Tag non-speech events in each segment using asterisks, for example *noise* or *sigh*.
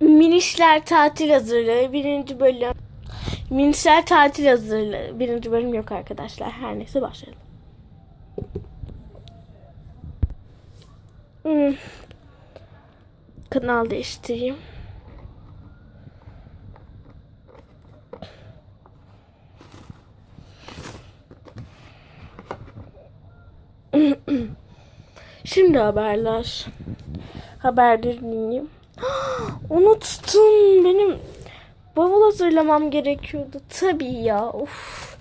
Minişler tatil hazırlığı birinci bölüm. Minişler tatil hazırlığı birinci bölüm yok arkadaşlar. Her neyse başlayalım. Hmm. Kanal değiştireyim. *clears throat* Şimdi haberler. Haberleri dinleyeyim. *gasps* Unuttum. Benim bavul hazırlamam gerekiyordu. Tabii ya. Of.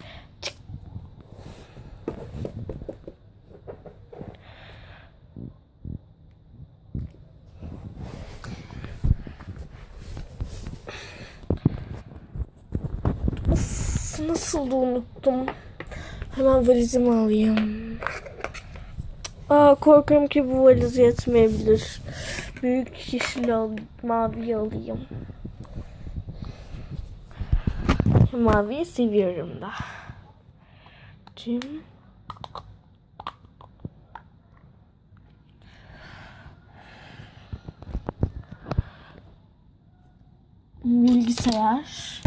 Of, nasıl da unuttum. Hemen valizimi alayım. Aa korkuyorum ki bu valiz yetmeyebilir. Büyük yeşil al, mavi alayım. Maviyi seviyorum da. Cim. Bilgisayar.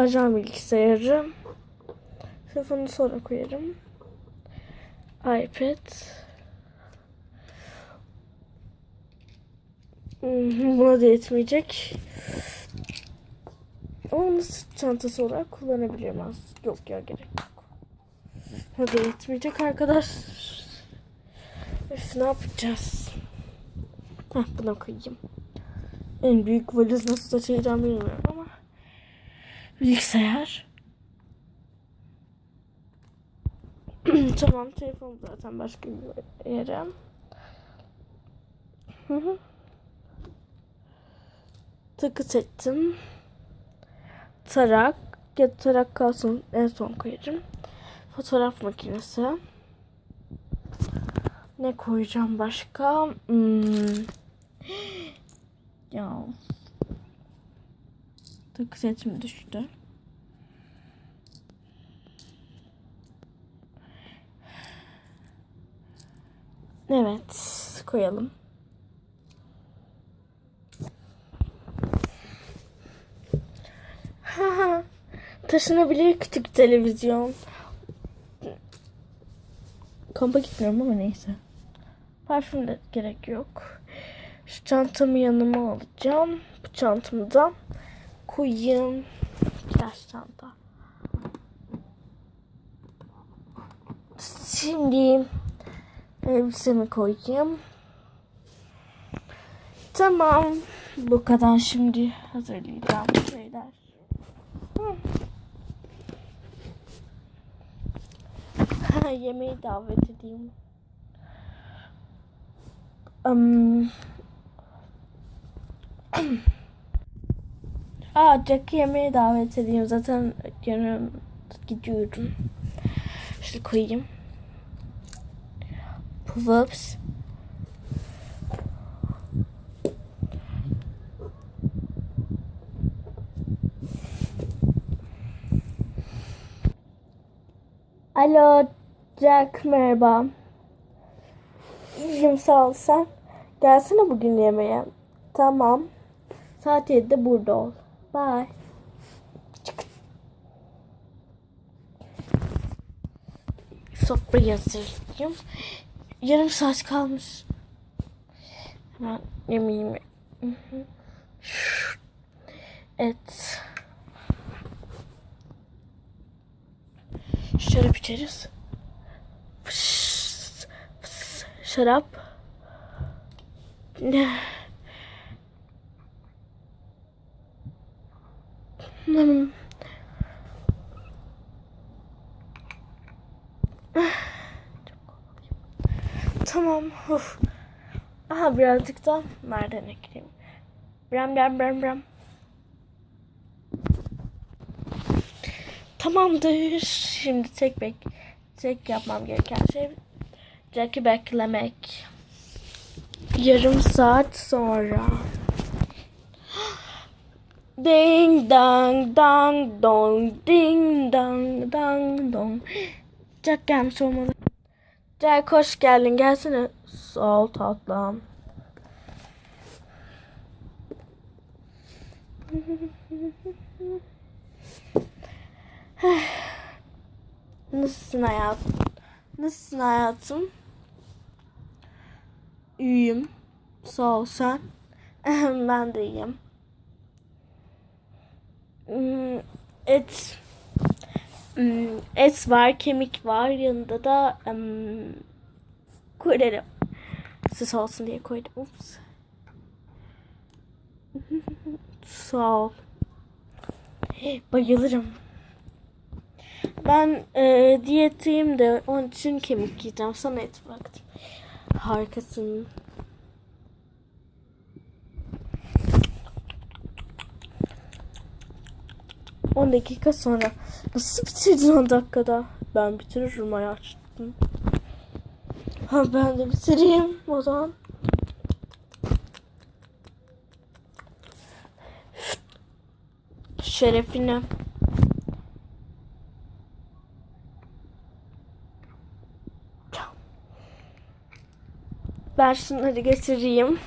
Ajan bilgisayarı. Telefonu sonra koyarım. iPad. Hmm, Buna da yetmeyecek. Onu sırt çantası olarak kullanabilirim az. Yok ya gerek yok. Buna da yetmeyecek arkadaş. Üf, ne yapacağız? Heh, buna koyayım. En büyük valiz nasıl taşıyacağım bilmiyorum ama. Bilgisayar. *clears throat* tamam telefon zaten başka bir yere. Takı seçtim. Tarak. Ya tarak kalsın en son koyarım. Fotoğraf makinesi. Ne koyacağım başka? Hmm. *gasps* Ya Takı setim düştü. Evet, koyalım. Taşınabilir küçük televizyon. Kampa gitmiyorum ama neyse. Parfüm de gerek yok. Şu çantamı yanıma alacağım. Bu çantamı da koyayım. Flash çanta. Şimdi elbisemi koyayım. Tamam. Bu kadar şimdi hazırlayacağım şeyler. Yemeği davet edeyim. Um, *clears throat* Aa Jack'i yemeğe davet edeyim. Zaten yarın gidiyorum. Şöyle koyayım. Pull-ups. Alo Jack merhaba. İyiyim sağ ol sen. Gelsene bugün yemeğe. Tamam. Saat 7'de burada ol. Bye. Çık. Sofrayı hazırlayayım. Yarım saat kalmış. Hemen yemeğimi. Evet. Şarap içeriz. Fıs, Şarap. Ne? Hmm. Tamam. Uf. Aha birazcık da nereden ekleyeyim? Bram bram bram bram. Tamamdır. Şimdi tek bek tek yapmam gereken şey Jack'i beklemek. Yarım saat sonra. Ding dong dong dong ding dong dong dong. Jack gelmiş olmalı. Jack hoş geldin gelsene. Sağ ol tatlım. *laughs* Nasılsın hayatım? Nasılsın hayatım? İyiyim. Sağ ol sen. *laughs* ben de iyiyim. Hmm, Et hmm, et var, kemik var. Yanında da um, kurarım. Sus olsun diye koydum. Ups. *laughs* Sağ ol. Bayılırım. Ben e, diyetteyim de onun için kemik yiyeceğim. Sana et bıraktım. Harikasın. On dakika sonra. Nasıl bitirdin 10 dakikada? Ben bitiririm hayatım. Ha ben de bitireyim o zaman. Şerefine. Ben şunları getireyim.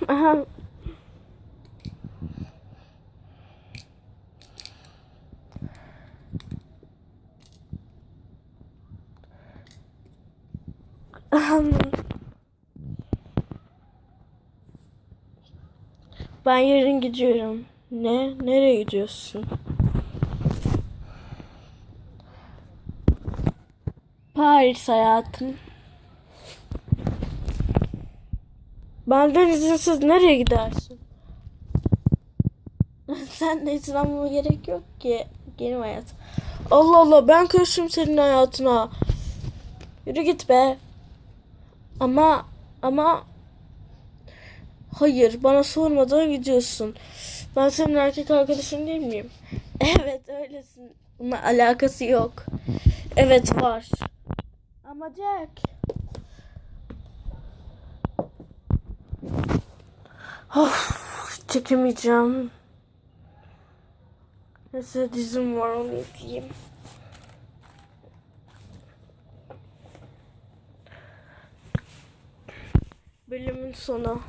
Ben yarın gidiyorum. Ne? Nereye gidiyorsun? Paris hayatım. Benden izinsiz nereye gidersin? *laughs* Sen de izin almama gerek yok ki. Benim hayatım. Allah Allah ben karışım senin hayatına. Yürü git be. Ama ama hayır bana sormadan gidiyorsun. Ben senin erkek arkadaşın değil miyim? *laughs* Evet öylesin. Bununla alakası yok. Evet var. Ama Jack. Of, çekemeyeceğim. Neyse dizim var onu izleyeyim. Bölümün sonu.